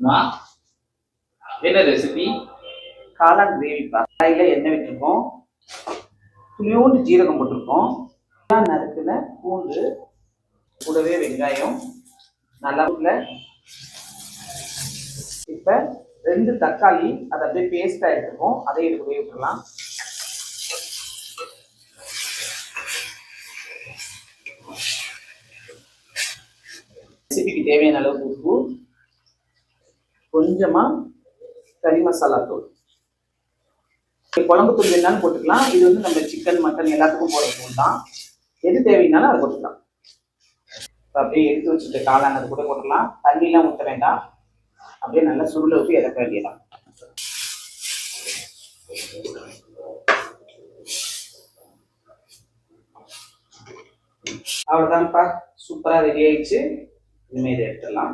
நான் என்ன ரெசிபி காளான் கிரேவி கடாயில் எண்ணெய் விட்டுருக்கோம் துளியோண்டு ஜீரகம் போட்டிருக்கோம். எல்லாம் பூண்டு கூடவே வெங்காயம் நல்லா இப்போ ரெண்டு தக்காளி அதை அப்படியே பேஸ்ட்டாக எடுத்துருக்கோம் அதை இது கூட விட்டுடலாம் ரெசிபிக்கு தேவையான அளவுக்கு உப்பு கொஞ்சமாக கறி மசாலா தூள். குழம்பு தூள் வேணாலும் போட்டுக்கலாம். இது வந்து நம்ம சிக்கன் மட்டன் எல்லாத்துக்கும் போடுற தூள் தான். எது தேவைனாலும் அதை போட்டுக்கலாம். அப்படியே எடுத்து வச்சுட்டு காளான் அது கூட போட்டுக்கலாம். தண்ணிலாம் ஊற்ற வேண்டாம். அப்படியே நல்லா சுருளை ஊற்றி இறக்க வேண்டியதான் அவ்வளோதான்ப்பா சூப்பராக ரெடி ஆயிடுச்சு. இனிமேல் இதை எடுத்துடலாம்.